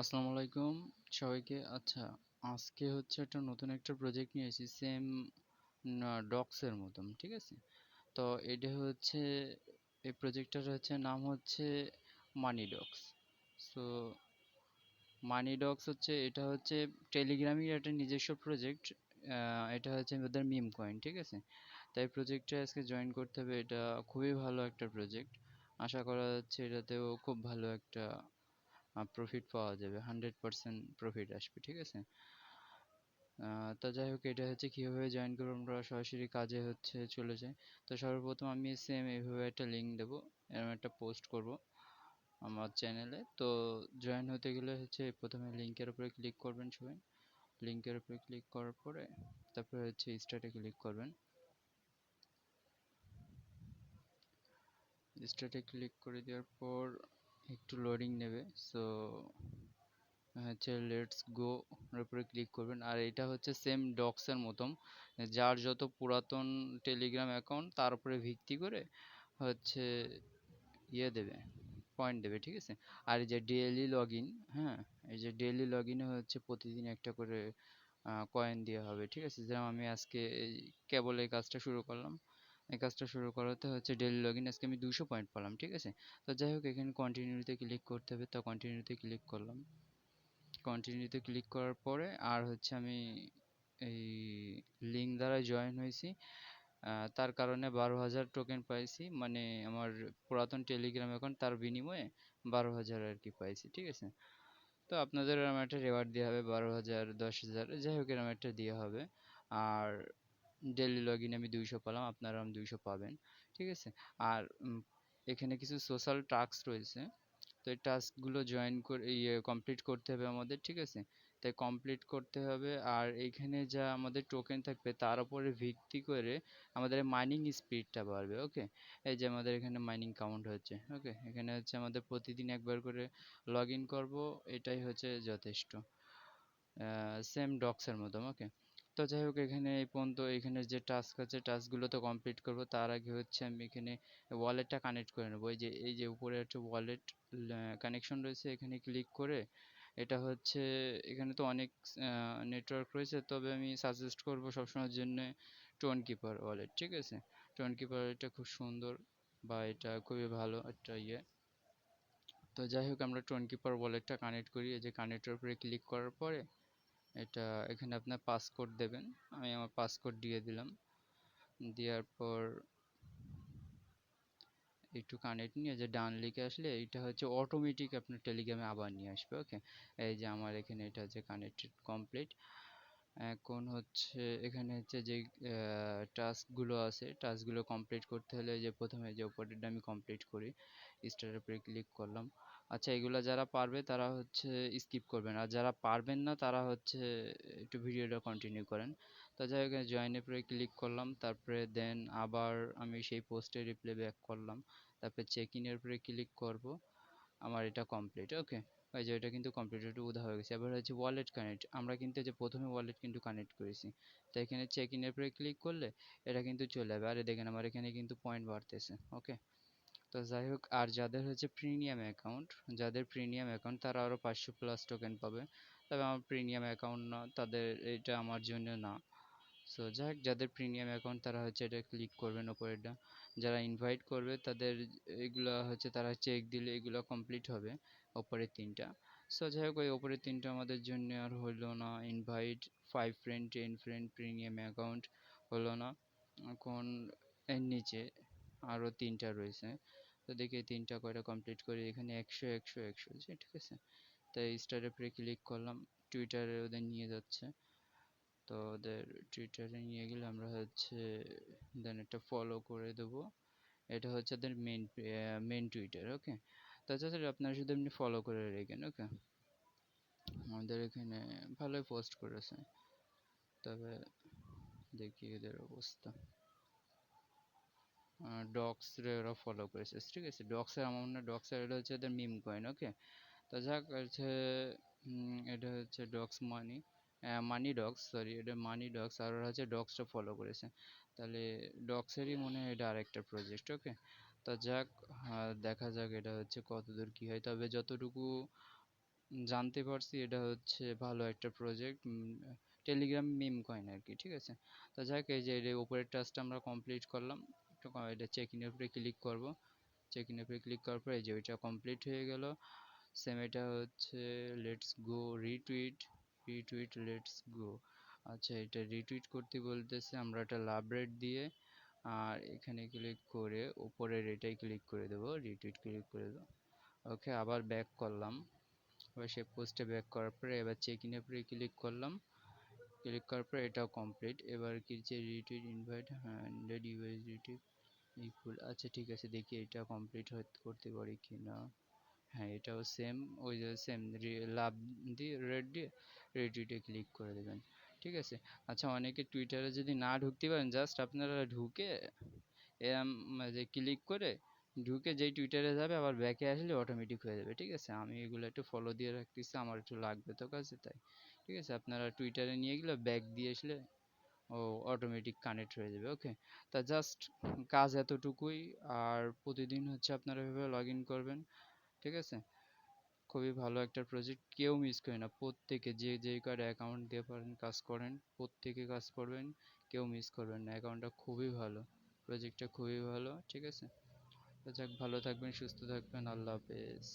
আসসালামু আলাইকুম সবাইকে। আচ্ছা আজকে হচ্ছে একটা নতুন একটা প্রজেক্ট নিয়ে এসেছি সেম ডক্সের মতন, ঠিক আছে? তো এটা হচ্ছে, এই প্রজেক্টটার হচ্ছে নাম হচ্ছে Money Docs so Money Docs হচ্ছে, এটা হচ্ছে টেলিগ্রামের একটা নিজস্ব প্রজেক্ট এটা হচ্ছে ওদের মিম কয়েন ঠিক আছে? তাই প্রজেক্টটা আজকে জয়েন করতে হবে, এটা খুবই ভালো একটা প্রজেক্ট আশা করা যাচ্ছে এটাতেও খুব ভালো একটা প্রফিট পাওয়া যাবে হান্ড্রেড পার্সেন্ট প্রফিট আসবে, ঠিক আছে? তো যাই হোক, এটা হচ্ছে কীভাবে জয়েন করব, আমরা সরাসরি কাজে হচ্ছে চলে যাই। তো সর্বপ্রথম আমি সেম এইভাবে একটা লিঙ্ক দেবো এরকম একটা পোস্ট করব আমার চ্যানেলে তো জয়েন হতে গেলে হচ্ছে প্রথমে লিঙ্কের উপরে ক্লিক করবেন সবাই। লিঙ্কের উপরে ক্লিক করার পরে তারপরে হচ্ছে স্টার্টে ক্লিক করবেন। স্টার্টে ক্লিক করে দেওয়ার পর একটু লোডিং নেবে। সো হচ্ছে লেটস গো উপরে ক্লিক করবেন। আর এটা হচ্ছে সেম ডক্সের মতন, যার যত পুরাতন টেলিগ্রাম অ্যাকাউন্ট তার উপরে ভিত্তি করে হচ্ছে ইয়ে দেবে পয়েন্ট দেবে, ঠিক আছে? আর এই যে ডেইলি লগ হ্যাঁ এই যে ডেইলি লগ হচ্ছে প্রতিদিন একটা করে কয়েন দেওয়া হবে, ঠিক আছে? যেমন আমি আজকে কেবল এই কাজটা শুরু করলাম। এই কাজটা শুরু করাতে হচ্ছে লগ ইন আজকে আমি দুশো পয়েন্ট পেলাম, ঠিক আছে? তো যাই হোক, এখানে কন্টিনিউতে ক্লিক করতে হবে, তো কন্টিনিউতে ক্লিক করলাম। কন্টিনিউতে ক্লিক করার পরে আর হচ্ছে আমি এই লিঙ্ক দ্বারা জয়েন হয়েছি। তার কারণে বারো হাজার টোকেন পাইছি মানে আমার পুরাতন টেলিগ্রাম অ্যাকাউন্ট তার বিনিময়ে বারো হাজার আর কি পাইছি, ঠিক আছে? তো আপনাদের এরকম একটা রেওয়ার্ড দেওয়া হবে, বারো হাজার, দশ হাজার, যাই হোক এরকম একটা দেওয়া হবে। আর ডেলি লগ ইন আমি দুইশো পেলাম, আপনারা আমি দুইশো পাবেন, ঠিক আছে? আর এখানে কিছু সোশ্যাল টাস্ক রয়েছে, তো এই টাস্কগুলো জয়েন করে ইয়ে কমপ্লিট করতে হবে আমাদের, ঠিক আছে? তাই কমপ্লিট করতে হবে, আর এইখানে যা আমাদের টোকেন থাকবে, তার উপরে ভিত্তি করে আমাদের মাইনিং স্পিডটা বাড়বে ওকে এই যে আমাদের এখানে মাইনিং কাউন্ট হচ্ছে ওকে এখানে হচ্ছে আমাদের প্রতিদিন একবার করে লগ ইন করব, এটাই হচ্ছে যথেষ্ট, আহ সেম ডক্সের মতো ওকে তো যাই হোক, এখানে এই পর্যন্ত এখানে যে টাস্ক আছে টাস্কগুলো তো কমপ্লিট করব। তার আগে হচ্ছে আমি এখানে ওয়ালেটটা কানেক্ট করে নেব। এই যে এই যে উপরে একটা ওয়ালেট কানেকশন রয়েছে, এখানে ক্লিক করে এটা হচ্ছে, এখানে তো অনেক নেটওয়ার্ক রয়েছে, তবে আমি সাজেস্ট করব সবসময়ের জন্য টোন কিপার ওয়ালেট ঠিক আছে? টোন কিপার এটা খুব সুন্দর বা এটা খুবই ভালো একটা ইয়ে। তো যাই হোক, আমরা টোন কিপার ওয়ালেটটা কানেক্ট করি। এই যে কানেক্টের উপরে ক্লিক করার পরে এটা এখানে আপনার পাসকোড দেবেন। আমি আমার পাসকোড দিয়ে দিলাম। দেওয়ার পর একটু কানেক্ট নিয়ে যে ডান লিখে আসলে এটা হচ্ছে অটোমেটিক আপনার টেলিগ্রামে আবার নিয়ে আসবে ওকে এই যে আমার এখানে এটা হচ্ছে কানেক্টেড কমপ্লিট এখন হচ্ছে এখানে হচ্ছে যে টাস্কগুলো আছে টাস্কগুলো কমপ্লিট করতে হলে যে প্রথমে যে উপরেরটা আমি কমপ্লিট করি স্টারের উপরে ক্লিক করলাম। আচ্ছা এগুলো যারা পারবে তারা হচ্ছে স্কিপ করবেন। আর যারা পারবেন না, তারা হচ্ছে একটু ভিডিওটা কন্টিনিউ করেন। তো যাই হোক জয়েনের উপরে ক্লিক করলাম, তারপরে দেন আবার আমি সেই পোস্টে রিপ্লে ব্যাক করলাম। তারপরে চেক ইনের উপরে ক্লিক করব। আমার এটা কমপ্লিট ওকে ওই যে, এটা কিন্তু কমপ্লিট একটু উদা হয়ে গেছে। এবার হচ্ছে ওয়ালেট কানেক্ট আমরা কিন্তু যে প্রথমে ওয়ালেট কিন্তু কানেক্ট করেছি। তো এখানে চেক ইনের উপরে ক্লিক করলে এটা কিন্তু চলে যাবে। আরে, দেখেন আমার এখানে কিন্তু পয়েন্ট বাড়তেছে ওকে তো যাই হোক, আর যাদের হচ্ছে প্রিমিয়াম অ্যাকাউন্ট যাদের প্রিমিয়াম অ্যাকাউন্ট তারা আরও পাঁচশো প্লাস টোকেন পাবে। তবে আমার প্রিমিয়াম অ্যাকাউন্ট না, তাদের এটা আমার জন্য না। সো যাই হোক, যাদের প্রিমিয়াম অ্যাকাউন্ট তারা হচ্ছে এটা ক্লিক করবেন ওপরেরটা। যারা ইনভাইট করবে, তাদের এগুলো হচ্ছে তারা চেক দিলে এগুলো কমপ্লিট হবে ওপরের তিনটা। সো যাই হোক, ওই ওপরের তিনটা আমাদের জন্য আর হলো না। Invite five friend ten friend premium account হলো না। এখন এর নিচে আরও তিনটা রয়েছে। তো দেখি তিনটা কয়টা কমপ্লিট করি। এখানে একশো একশো একশো আছে ঠিক আছে। তাই স্টারের উপরে ক্লিক করলাম টুইটারে ওদের নিয়ে যাচ্ছে। তো ওদের টুইটারে নিয়ে গেলে আমরা হচ্ছে দেন একটা ফলো করে দেবো। এটা হচ্ছে ওদের মেন মেন টুইটার ওকে তাছাড়া আপনারা শুধু এমনি ফলো করে রেখেন ওকে আমাদের এখানে ভালোই পোস্ট করেছে। তবে দেখি এদের অবস্থা। ডক্স ওরা ফলো করেছে, ঠিক আছে? ডক্সের আমার মনে হয় ডক্সের এটা হচ্ছে এদের মিম কয়েন ওকে তো যাক, হচ্ছে এটা হচ্ছে docs money money dogs sorry এটা মানি ডগস আর ওরা হচ্ছে ডগসটা ফলো করেছে। তাহলে ডগসেরই মনে হয় এটা আরেকটা প্রজেক্ট ওকে তা যাক দেখা যাক এটা হচ্ছে কতদূর কী হয়। তবে যতটুকু জানতে পারছি এটা হচ্ছে ভালো একটা প্রজেক্ট টেলিগ্রাম মিম কয়েন আর কি, ঠিক আছে? তো যাক, এই যে উপরের টাস্কটা আমরা কমপ্লিট করলাম। এটা চেক ইনের উপরে ক্লিক করব। চেক ইনের উপরে ক্লিক করার পর যে ওইটা কমপ্লিট হয়ে গেল। সেম এটা হচ্ছে let's go retweet retweet let's go আচ্ছা এটা রিটুইট করতে বলতেছে, আমরা একটা লাভ রেট দিয়ে, আর এখানে ক্লিক করে উপরের এটাই ক্লিক করে দেবো রিটুইট ক্লিক করে দেবো। ওকে আবার ব্যাক করলাম। এবার সেই পোস্টে ব্যাক করার পরে এবার চেক ইনের উপরে ক্লিক করলাম। ক্লিক করার পরে এটাও কমপ্লিট এবার কি যে retweet invite hundred USDT equal আচ্ছা ঠিক আছে, দেখি এটা কমপ্লিট করতে পারি কি না হ্যাঁ এটাও সেম ওই যে সেম লাভ দিয়ে রেড দিয়ে রেডিটে ক্লিক করে দেবেন। ঠিক আছে? আচ্ছা অনেকে টুইটারে যদি না ঢুকতে পারেন জাস্ট আপনারা ঢুকে এরম যে ক্লিক করে ঢুকে যেই টুইটারে যাবে, আবার ব্যাকে আসলে অটোমেটিক হয়ে যাবে। ঠিক আছে? আমি এগুলো একটু ফলো দিয়ে রাখতেছি, আমার একটু লাগবে তো কাছে তাই। ঠিক আছে? আপনারা টুইটারে নিয়ে গেলে ব্যাক দিয়ে আসলে ও অটোমেটিক কানেক্ট হয়ে যাবে ওকে তা জাস্ট কাজ এতটুকুই, আর প্রতিদিন হচ্ছে আপনারা এভাবে লগ করবেন, ঠিক আছে? খুবই ভালো একটা প্রজেক্ট কেউ মিস করে না, প্রত্যেকে যে যে কার অ্যাকাউন্ট দিয়ে পারেন কাজ করেন, প্রত্যেকে কাজ করবেন, কেউ মিস করবেন না অ্যাকাউন্টটা খুবই ভালো প্রজেক্টটা খুবই ভালো, ঠিক আছে? যাক, ভালো থাকবেন, সুস্থ থাকবেন, আল্লাহ হাফেজ।